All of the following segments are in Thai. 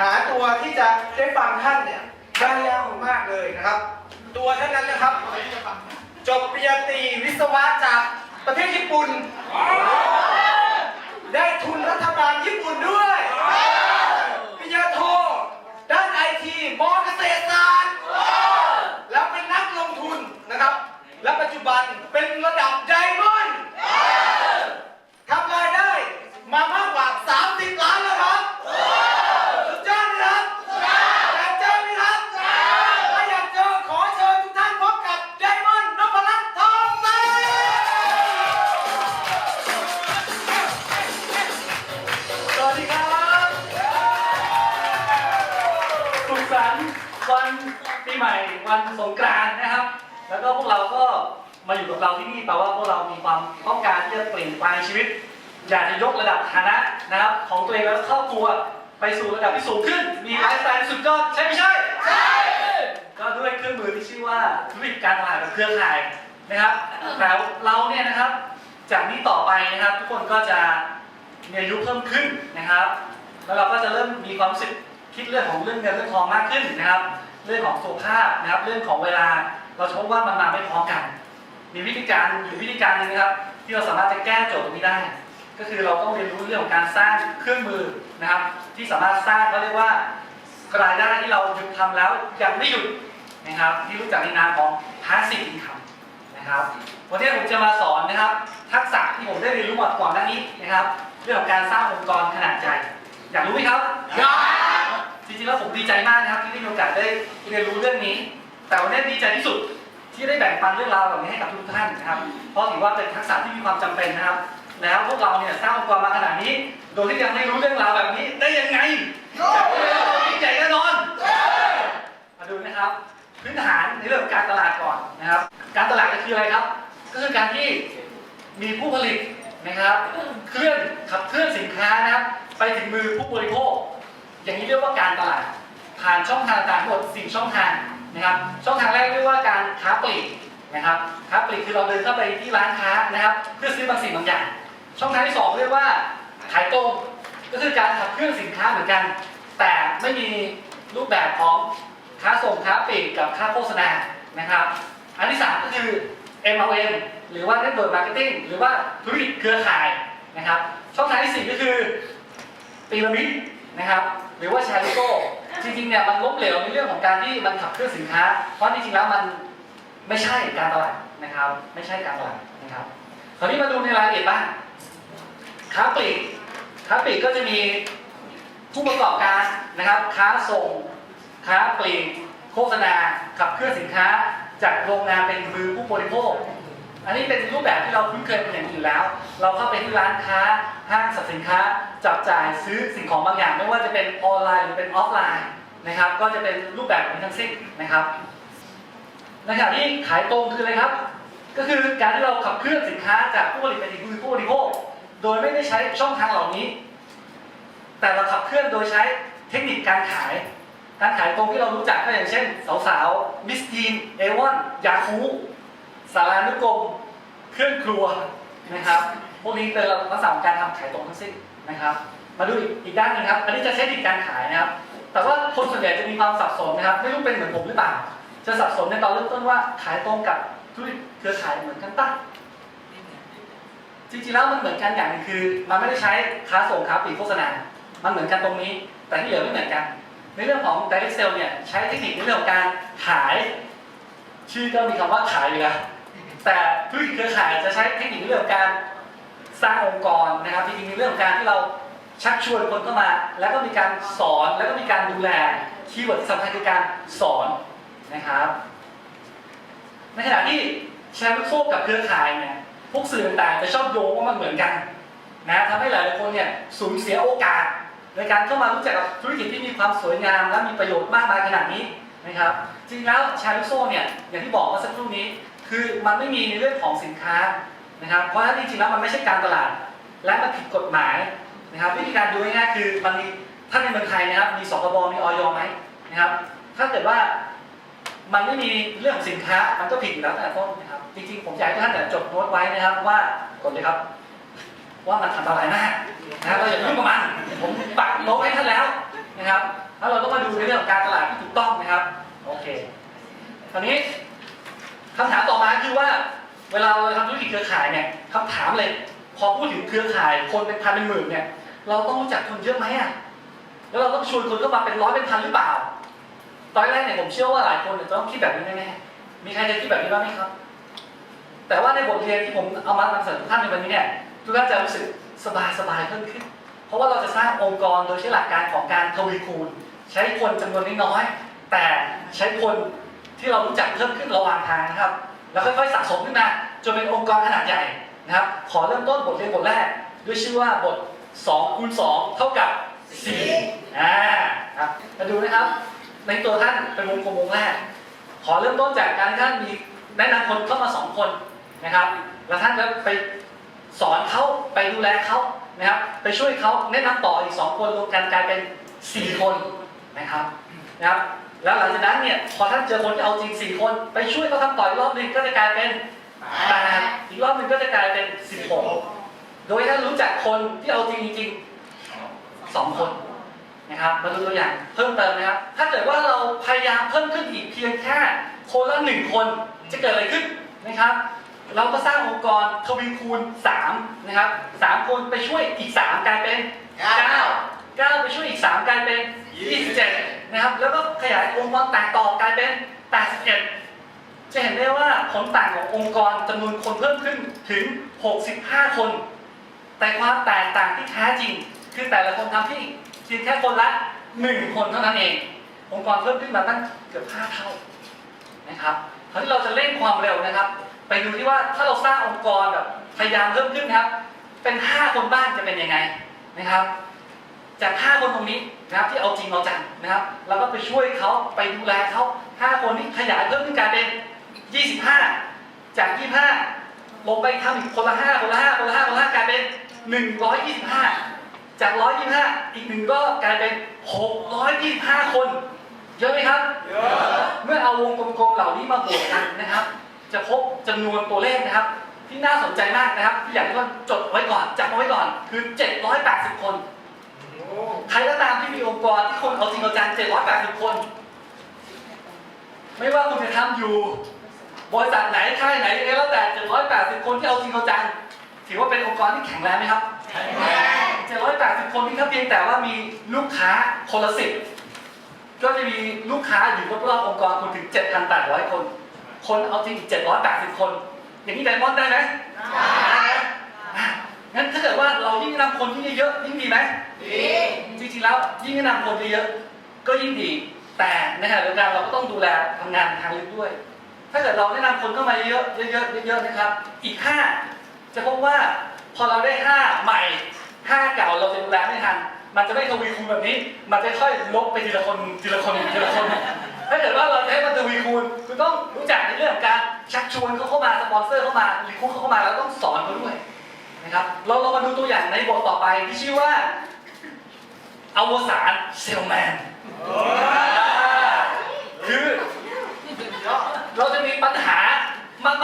หาตัวที่จะได้ฟังท่านเนี่ยได้ยากมากเลยนะครับ ตัวท่านนั้นนะครับ จบปริญญาตรีวิศวะจากประเทศญี่ปุ่น เรามีความต้องการที่จะเปลี่ยนแปลงชีวิต อยากจะยกระดับฐานะนะครับของตัวเองและครอบครัวไปสู่ระดับที่สูงขึ้น มีไลฟ์สไตล์สุดยอดใช่ไม่ใช่ ใช่ ก็ด้วยเครื่องมือที่ชื่อว่าธุรกิจการตลาดแบบเครือข่ายนะครับแต่เราเนี่ยนะครับ จากนี้ต่อไปนะครับ ทุกคนก็จะมีอายุเพิ่มขึ้นนะครับ แล้วเราก็จะเริ่มมีความรู้สึกคิดเรื่องของเรื่องเงินเรื่องทองมากขึ้นนะครับ เรื่องของสุขภาพนะครับ เรื่องของเวลา เราจะพบว่ามันมาไม่พร้อมกัน มีวิธีการอยู่วิธีการหนึงนะครับ ที่เราสามารถจะแก้โจทย์ตรงนี้ได้ ก็คือเราต้องเรียนรู้เรื่องของการสร้างเครื่องมือนะครับ ที่สามารถสร้างเขาเรียกว่ารายได้ที่เราหยุดทำแล้วยังไม่หยุดนะครับ ที่รู้จักในนามของ passive income นะครับวันนี้ผมจะมาสอนนะครับ ทักษะที่ผมได้เรียนรู้มาก่อนหน้านี้นะครับ เรื่องของการสร้างองค์กรขนาดใหญ่อยากรู้ไหมครับอยากจริงๆแล้วผมดีใจมากนะครับที่ได้มีโอกาสได้เรียนรู้เรื่องนี้ แต่วันนี้ดีใจที่สุด ที่ได้แบ่งปันเรื่องราวเหล่านี้ให้กับทุกท่านนะครับ เพราะถือว่าเป็นทักษะที่มีความจำเป็นนะครับ แล้วพวกเราเนี่ยสร้างองค์กรมาขนาดนี้ โดยที่ยังไม่รู้เรื่องราวแบบนี้ได้ยังไงจากพวกเราดีใจแน่นอน มาดูนะครับ พื้นฐานในเรื่องการตลาดก่อนนะครับ การตลาดก็คืออะไรครับ ก็คือการที่มีผู้ผลิตนะครับ เคลื่อนขับเคลื่อนสินค้านะครับ ไปถึงมือผู้บริโภค อย่างนี้เรียกว่าการตลาด ผ่านช่องทางต่างๆทั้งหมดสี่ช่องทาง นะครับ ช่องทางแรกเรียกว่าการค้าปลีกนะครับค้าปลีกคือเราเดินเข้าไปที่ร้านค้านะครับ เพื่อซื้อบางสิ่งบางอย่าง ช่องทางที่สองเรียกว่าขายตรงก็คือการขับเคลื่อนสินค้าเหมือนกัน แต่ไม่มีรูปแบบของค้าส่งค้าปลีกกับค้าโฆษณานะครับ อันที่สามก็คือ MLM หรือว่า Network Marketing หรือว่าธุรกิจเครือข่ายนะครับ ช่องทางที่สี่ก็คือพีระมิดนะครับ หรือว่าแชร์ลูโก้ จริงๆเนี่ยมันล้มเหลวในเรื่องของการที่มันขับเคลื่อนสินค้า เพราะจริงๆแล้วมันไม่ใช่การตลาดนะครับ ไม่ใช่การตลาดนะครับ คราวนี้มาดูในรายละเอียดบ้างค้าปลีกค้าปลีกก็จะมีผู้ประกอบการนะครับ ค้าส่ง ค้าปลีกโฆษณาขับเคลื่อนสินค้า จากโรงงานเป็นมือผู้บริโภค อันนี้เป็นรูปแบบที่เราคุ้นเคยเป็นอย่างอยู่แล้ว เราเข้าไปที่ร้านค้าห้างสรรพสินค้า จับจ่ายซื้อสิ่งของบางอย่าง ไม่ว่าจะเป็นออนไลน์หรือเป็นออฟไลน์นะครับ ก็จะเป็นรูปแบบนี้ทั้งสิ้นนะครับในขณะที่ขายตรงคืออะไรครับ ก็คือการที่เราขับเคลื่อนสินค้าจากผู้ผลิตไปถึงผู้บริโภค โดยไม่ได้ใช้ช่องทางเหล่านี้ แต่เราขับเคลื่อนโดยใช้เทคนิคการขาย การขายตรงที่เรารู้จักก็อย่างเช่น สาวๆมิสทีนเอวอนยาคูสารานุกรมเครื่องครัวนะครับ พวกนี้เป็นลักษณะของการทำขายตรงทั้งสิ้น นะครับ มาดูอีกด้านหนึงครับ อันนี้จะใช้เทคนิคการขายนะครับ แต่ว่าคนส่วนใหญ่จะมีความสับสนนะครับ ไม่รู้เป็นเหมือนผมหรือเปล่า จะสับสนในตอนเริ่มต้นว่าขายตรงกับธุรกิจเครือข่ายเหมือนกันปะจริงๆแล้วมันเหมือนกันอย่างหนึงคือ มันไม่ได้ใช้ค้าส่งค้าปลีกโฆษณา มันเหมือนกันตรงนี้ แต่ที่เหลือไม่เหมือนกัน ในเรื่องของ direct sale เนี่ยใช้เทคนิคในเรื่องของการขาย ชื่อก็มีคำว่าขายอยู่แล้วแต่ธุรกิจเครือข่ายจะใช้เทคนิคในเรื่องการ สร้างองค์กรนะครับจริงๆในเรื่องของการที่เราชักชวนคนเข้ามา แล้วก็มีการสอนแล้วก็มีการดูแลคีย์เวิร์ดที่สำคัญคือการสอนนะครับ ในขณะที่แชร์ลูกโซ่กับเครือข่ายเนี่ยพวกสื่อต่างๆจะชอบโยงว่ามันเหมือนกันนะทำให้หลายๆคนเนี่ยสูญเสียโอกาส ในการเข้ามารู้จักกับธุรกิจที่มีความสวยงาม และมีประโยชน์มากมายขนาดนี้นะครับ จริงๆแล้วแชร์ลูกโซ่เนี่ยอย่างที่บอกเมื่อสักครู่นี้ คือมันไม่มีในเรื่องของสินค้า นะครับ เพราะฉะนั้นจริงๆแล้วมันไม่ใช่การตลาด และมันผิดกฎหมายนะครับ วิธีการดูง่ายๆคือมันมีถ้าในเมืองไทยนะครับ มีสคบมีออยไหมนะครับ ถ้าเกิดว่ามันไม่มีเรื่องของสินค้ามันก็ผิดอยู่แล้วแต่ต้นนะครับ จริงๆผมอยากให้ทุกท่านจดโน้ตไว้นะครับว่ากดเลยครับ ว่ามันอันตรายมากนะครับเราอย่ายุ่งกับมันผมปักโน้ตให้ท่านแล้วนะครับแล้วเราต้องมาดูในเรื่องของการตลาดที่ถูกต้องนะครับ โอเคคราวนี้คำถามต่อมาคือว่า เวลาเราทำธุรกิจเครือข่ายเนี่ยคำถามเลย พอพูดถึงเครือข่ายคนเป็นพันเป็นหมื่นเนี่ย เราต้องรู้จักคนเยอะไหมอะ แล้วเราต้องชวนคนเข้ามาเป็นร้อยเป็นพันหรือเปล่า ตอนแรกเนี่ยผมเชื่อว่าหลายคนเนี่ยจะต้องคิดแบบนี้แน่ๆ มีใครเคยคิดแบบนี้บ้างไหมครับ แต่ว่าในบทเรียนที่ผมเอามานำเสนอทุกท่านในวันนี้เนี่ยทุกท่านจะรู้สึกสบายสบายๆเพิ่มขึ้น เพราะว่าเราจะสร้างองค์กรโดยใช้หลักการของการทวีคูณ ใช้คนจำนวนน้อยๆแต่ใช้คนที่เรารู้จักเพิ่มขึ้นระหว่างทางนะครับ แล้วค่อยๆสะสมขึ้นมาจนเป็นองค์กรขนาดใหญ่นะครับ ขอเริ่มต้นบทเรียนบทแรก ด้วยชื่อว่าบท2คูณ2เท่ากับ4อ่าครับมาดูนะครับ ในตัวท่านเป็นวงกลมวงแรก ขอเริ่มต้นจากการที่ท่านมีแนะนำคนเข้ามาสองคนนะครับ แล้วท่านก็ไปสอนเขาไปดูแลเขานะครับ ไปช่วยเขาแนะนำต่ออีกสองคนรวมกันกลายเป็นสี่คนนะครับนะครับ แล้วหลังจากนั้นเนี่ยพอท่านเจอคนที่เอาจริงสี่คน ไปช่วยเขาทำต่ออีกรอบหนึ่งก็จะกลายเป็นแปดอีกรอบหนึ่งก็จะกลายเป็นสิบหกโดยท่านรู้จักคนที่เอาจริงจริงสองคนนะครับมาดูตัวอย่างเพิ่มเติมนะครับ ถ้าเกิดว่าเราพยายามเพิ่มขึ้นอีกเพียงแค่คนละหนึ่งคนจะเกิดอะไรขึ้นนะครับ เราก็สร้างองค์กรทวีคูณ3นะครับ3คนไปช่วยอีก 3 กลายเป็น 9 9 ไปช่วยอีก 3 กลายเป็น 27 นะครับ แล้วก็ขยายองค์กรต่างต่อกลายเป็น 81 จะเห็นได้ว่าผลต่างขององค์กรจำนวนคนเพิ่มขึ้นถึง 65 คน แต่ความแตกต่างที่แท้จริง คือแต่ละคนทำที่เพียงแค่คนละหนึ่งคนเท่านั้นเอง องค์กรเพิ่มขึ้นมาตั้งเกือบ 5 เท่านะครับคราวที่เราจะเร่งความเร็วนะครับ ไปดูที่ว่าถ้าเราสร้างองค์กรแบบพยายามเพิ่มขึ้นครับ เป็น 5 คนบ้านจะเป็นยังไงนะครับ จาก 5 คนตรงนี้ นะครับที่เอาจริงเอาจังนะครับ แล้วก็ไปช่วยเขาไปดูแลเขา5คนนี้ขยายเพิ่มขึ้นกลายเป็น 25 จาก 25 ลงไปทำอีกคนละ 5 คนละ 5 คนละ 5 คนละ5กลายเป็น 125 จาก 125 อีกหนึ่งก็กลายเป็น 625 คน เยอะไหมครับเมื่อเอาวงกลมๆเหล่านี้มาบวกกันนะครับ จะพบจำนวนตัวเลขนะครับ ที่น่าสนใจมากนะครับที่อยากให้ทุกคนจดไว้ก่อนจำเอาไว้ก่อนคือ 780 คน ใครก็ตามที่มีองค์กรที่คนเอาจริงเอาจัง780 คน ไม่ว่าคุณจะทำอยู่ บริษัทไหนค่ายไหนยังไงแล้วแต่780 คนที่เอาจริงเอาจังถือว่าเป็นองค์กรที่แข็งแรงไหมครับแข็งแรง780 คนที่ถ้าเพียงแต่ว่ามีลูกค้าคนละสิบก็จะมีลูกค้าอยู่รอบๆองค์กรคุณถึง 7,800 คน คนเอาจริงอีก780 คน อย่างนี้ไดมอนด์ได้ไหมอะ งั้นถ้าเกิดว่าเรายิ่งแนะนำคนที่เยอะๆยิ่งดีไหมจริงๆแล้วยิ่งแนะนำคนเยอะๆก็ยิ่งดี แต่ในขณะเดียวกันเราก็ต้องดูแลทำงานทางลึกด้วย ถ้าเกิดเราแนะนำคนเข้ามาเยอะๆเยอะๆเยอะๆนะครับ อีก5จะพบว่าพอเราได้5ใหม่5เก่าเราจะดูแลไม่ทัน มันจะไม่ทวีคูณแบบนี้ มันจะค่อยลบไปทีละคนทีละคนทีละคน ถ้าเกิดว่าเราจะให้มันทวีคูณคุณต้องรู้จักในเรื่องของการชักชวนเขาเข้ามาสปอนเซอร์เข้ามารีคูดเขาเข้ามาแล้วต้องสอนเขาด้วย นะครับ เราเรามาดูตัวอย่างในบทต่อไปที่ชื่อว่าอวสานเซลแมนคือเราจะมีปัญหา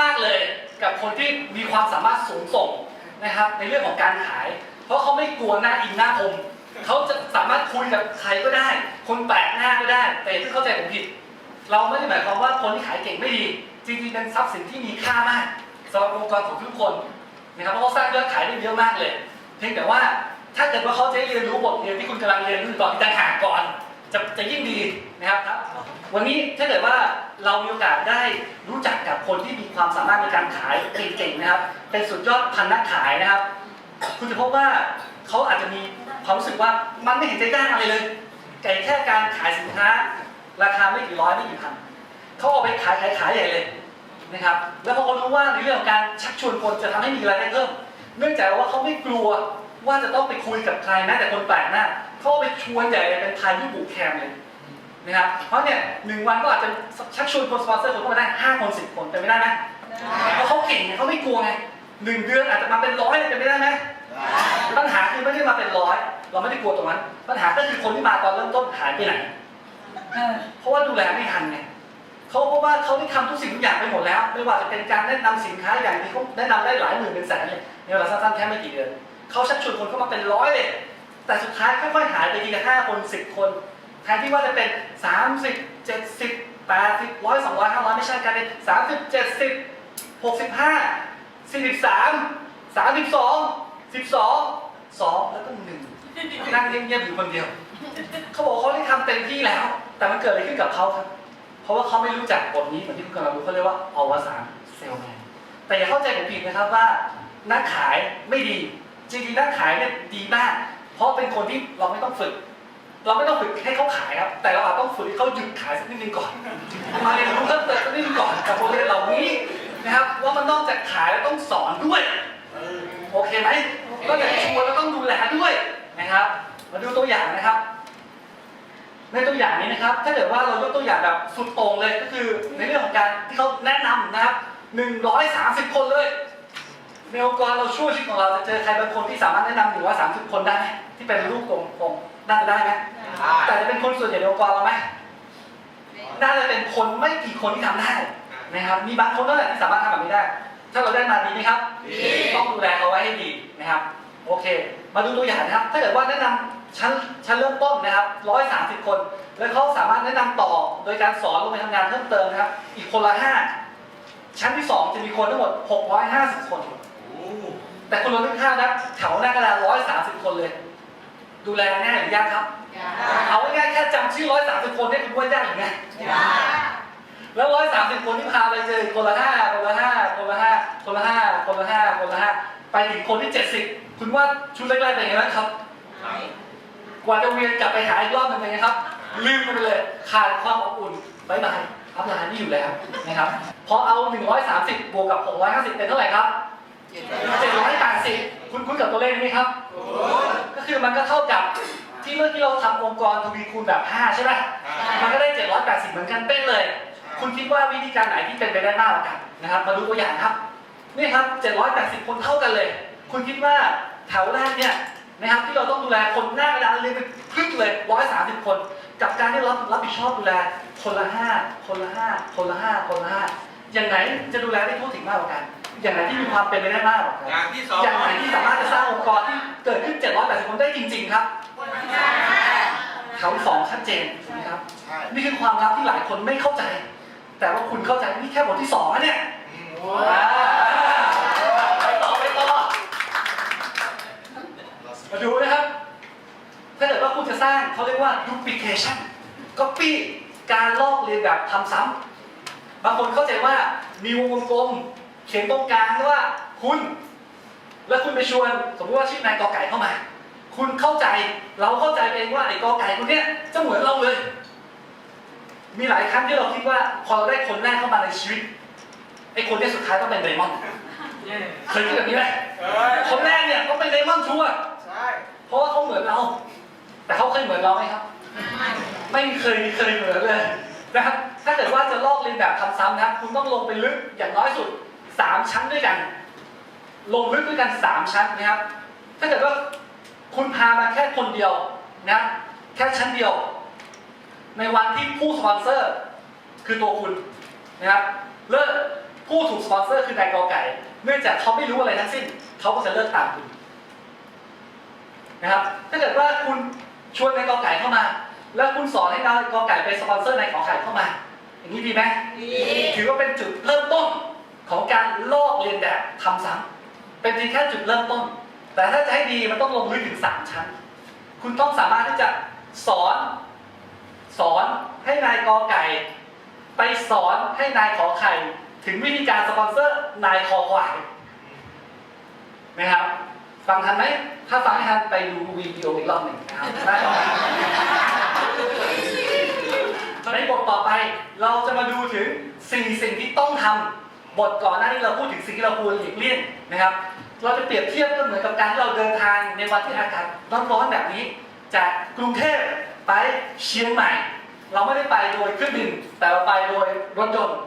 มาก ๆ เลยกับคนที่มีความสามารถสูงส่งนะครับ ในเรื่องของการขาย เพราะเขาไม่กลัวหน้าอินหน้าคมเขาจะสามารถคุยกับใครก็ได้ คนแปลกหน้าก็ได้ แต่ที่าเข้าใจผมผิด เราไม่ได้หมายความว่าคนที่ขายเก่งไม่ดี จริงๆเป็นทรัพย์สินที่มีค่ามากสำหรับองค์กรของทุกคน นะครับเพราะเขาสร้างยอดขายได้เยอะมากเลย เพียงแต่ว่าถ้าเกิดว่าเขาจะได้เรียนรู้บทเรียนที่คุณกำลังเรียนรู้อยู่ตอนที่ต่างหากก่อนจะจะยิ่งดีนะครับครับ วันนี้ถ้าเกิดว่าเรามีโอกาสได้รู้จักกับคนที่มีความสามารถในการขายเก่งๆนะครับ เป็นสุดยอดพันนักขายนะครับ คุณจะพบว่าเขาอาจจะมีความรู้สึกว่ามันไม่เห็นจะยากอะไรเลยแต่แค่การขายสินค้า ราคาไม่กี่ร้อยไม่กี่พันเขาเอาไปขายขายขายใหญ่เลย นะครับแล้วพอเขารู้ว่าในเรื่องของการชักชวนคนจะทำให้มีรายได้เพิ่ม เนื่องจากว่าเขาไม่กลัวว่าจะต้องไปคุยกับใครแม้แต่คนแปลกหน้าเขาเอาไปชวนใหญ่เลยเป็นทายที่บุกแคมเลยนะครับเพราะเนี่ยหนึ่งวันก็อาจจะชักชวนคนสปอนเซอร์คนเข้ามาได้ห้าคนสิบคนเป็นไม่ได้ไหมเพราะเขาเก่งไงเขาไม่กลัวไงหนึ่งเดือนอาจจะมาเป็นร้อยเลยเป็นไม่ได้ไหมปัญหาคือไม่ได้มาเป็นร้อยเราไม่ได้กลัวตรงนั้น ปัญหาก็คือคนที่มาตอนเริ่มต้นหายไปไหนเพราะว่าดูแลไม่ทันไง เขาเพบว่าเขาได้ทำทุกสิ่งทุกอย่างไปหมดแล้ว ไม่ว่าจะเป็นการแนะนำสินค้าอย่างที่เขาแนะนำได้หลายหมื่นเป็นแสนเลยในเวลาสั้นๆแค่ไม่กี่เดือนเขาชักชวนคนเข้ามาเป็นร้อยเลยแต่สุดท้ายค่อยๆหายไปทีละห้าคนสิบคนแทนที่ว่าจะเป็น30 70 80 100 200 500ไม่ใช่กันเลย30 70 65 43 32 12 2แล้วก็หนึ่งนั่งเงียบๆอยู่คนเดียว เขาบอกเขาได้ทำเต็มที่แล้ว แต่มันเกิดอะไรขึ้นกับเขาครับ เพราะว่าเขาไม่รู้จักบทนี้เหมือนที่คุณกำลังรู้เขาเรียกว่าอวสานเซลแมนแต่อย่าเข้าใจผมผิดนะครับว่านักขายไม่ดี จริงๆนักขายเนี่ยดีมาก เพราะเป็นคนที่เราไม่ต้องฝึก เราไม่ต้องฝึกให้เขาขายครับ แต่เราอาจต้องฝึกให้เขาหยุดขายสักนิดนึงก่อน มาเรียนรู้เพิ่มเติมสักนิดนึงก่อนกับบทเรียนเหล่านี้นะครับว่ามันนอกจากขายแล้วต้องสอนด้วยโอเคไหมก็จากชวนแล้วต้องดูแลด้วยนะครับ มาดูตัวอย่างนะครับ ในตัวอย่างนี้นะครับ ถ้าเกิดว่าเรายกตัวอย่างแบบสุดโต่งเลยก็คือในเรื่องของการที่เขาแนะนำนะครับ130 คนเลยในองค์กรเราช่วยชีวิตของเราจะเจอใครบางคนที่สามารถแนะนำ130คนได้ไหมที่เป็นรูปตรงๆน่าจะได้ไหมแต่จะเป็นคนส่วนใหญ่ในองค์กรเราไหมน่าจะเป็นคนไม่กี่คนที่ทำได้นะครับ มีบางคนเท่านั้นแหละที่สามารถทำแบบนี้ได้ ถ้าเราได้มาดีไหมครับต้องดูแลเขาไว้ให้ดีนะครับ โอเค มาดูตัวอย่างนะครับ ถ้าเกิดว่าแนะนำ ชั้นชั้นเริ่มต้นนะครับ 130 คน แล้วเขาสามารถแนะนำต่อโดยการสอนลงไปทำงานเพิ่มเติมนะครับ อีกคนละ 5 ชั้นที่ 2 จะมีคนทั้งหมด 650 คน แต่คุณลองนึกภาพนะแถวหน้ากระดาน130 คนเลย ดูแลง่ายหรือยากครับ เอาง่ายๆแค่จำชื่อ 130 คนเนี่ยคุณว่ายากหรือไงแล้วร้อยสามสิบคนที่พาไปเจอคนละห้าคนละห้าคนละห้าคนละห้าคนละห้าคนละห้าไปถึงคนที่เจ็ดสิบคุณว่าชุดแรกๆเป็นยังไงบ้างครับ กว่าจะเวียนกลับไปหาอีกรอบหนึงเป็นไงครับลืมมันไปเลยขาดความอบอุ่นบายบายอัพไลน์นี่อยู่แล้วนะครับพอเอา 130 บวกกับ 650 เป็นเท่าไหร่ครับ 780 คุณคุ้นกับตัวเลขนี้ไหมครับ ก็คือมันก็เท่ากับที่เมื่อกี้เราทำองค์กรทวีคูณแบบ 5 ใช่ไหมมันก็ได้ 780 เหมือนกันเป๊ะเลย คุณคิดว่าวิธีการไหนที่เป็นไปได้มากกว่ากันนะครับ มาดูตัวอย่างครับ นี่ครับ 780 คนเท่ากันเลย คุณคิดว่าแถวแรกเนี่ย นะครับที่เราต้องดูแลคนหน้ากระดานเลยเป็นครึ่งเลย130คน กับการที่รับรับผิดชอบดูแลคนละ5คนละ5คนละ5คนละ5อย่างไหนจะดูแลได้ทั่วถึงมากกว่ากัน อย่างไหนที่มีความเป็นไปได้มากกว่ากันอย่างที่สองอย่างไหนที่สามารถจะสร้างองค์กรที่เกิดขึ้น780คนได้จริง ๆ ครับแถวสองชัดเจนนะครับใช่นี่คือความลับที่หลายคนไม่เข้าใจ แต่ว่าคุณเข้าใจนี่แค่บทที่สองนะเนี่ยอ่าไปต่อไปต่อ มาดูนะครับ ถ้าเกิดว่าคุณจะสร้างเขาเรียกว่า duplication copy การลอกเลียนแบบทำซ้ำบางคนเข้าใจว่ามีวงกลมเขียนตรงกลางว่าคุณ แล้วคุณไปชวนสมมติว่าชื่อนายกอไก่เข้ามา คุณเข้าใจเราเข้าใจเองว่าไอ้กอไก่คนเนี้ยจะเหมือนเราเลย มีหลายครั้งที่เราคิดว่าพอเราได้คนแรกเข้ามาในชีวิตไอ้คนเนี้ยสุดท้ายต้องเป็นไดมอนด์เคยคิดแบบนี้ไหมคนแรกเนี่ยต้องเป็นไดมอนด์ชัวร์ ใช่เพราะว่าเขาเหมือนเรา แต่เขาเคยเหมือนเราไหมครับ ไม่เคยเคยเหมือนเลยนะครับถ้าเกิดว่าจะลอกเลียนแบบทำซ้ำนะครับคุณต้องลงไปลึกอย่างน้อยสุด 3 ชั้นด้วยกัน ลงลึกด้วยกัน 3 ชั้นนะครับ ถ้าเกิดว่าคุณพามาแค่คนเดียวนะแค่ชั้นเดียว ในวันที่ผู้สปอนเซอร์ คือตัวคุณนะครับเลิกผู้ถูกสปอนเซอร์คือนายกอไก่ เนื่องจากเขาไม่รู้อะไรทั้งสิ้น เขาก็จะเลิกตามคุณ นะครับ ถ้าเกิดว่าคุณชวนนายกอไก่เข้ามา แล้วคุณสอนให้นายกอไก่ไปสปอนเซอร์นายขอไข่เข้ามา อย่างนี้ดีไหมถือว่าเป็นจุดเริ่มต้นของการลอกเลียนแบบทำซ้ำเป็นเพียงแค่จุดเริ่มต้น แต่ถ้าจะให้ดีมันต้องลงลึกถึงสามชั้น คุณต้องสามารถที่จะสอน สอนให้นายกอไก่ ไปสอนให้นายขอไข่ถึงวิธีการสปอนเซอร์นายคอควายนะครับ ฟังทันไหม ถ้าฟังไม่ทันไปดูวิดีโออีกรอบหนึ่งนะครับในบทต่อไปเราจะมาดูถึงสิ่งสิ่งที่ต้องทำบทก่อนหน้านี้เราพูดถึงสิ่งที่เราควรหลีกเลี่ยงนะครับ เราจะเปรียบเทียบก็เหมือนกับการที่เราเดินทางในวันที่อากาศร้อนๆแบบนี้ จากกรุงเทพไปเชียงใหม่ เราไม่ได้ไปโดยเครื่องบินแต่เราไปโดยรถยนต์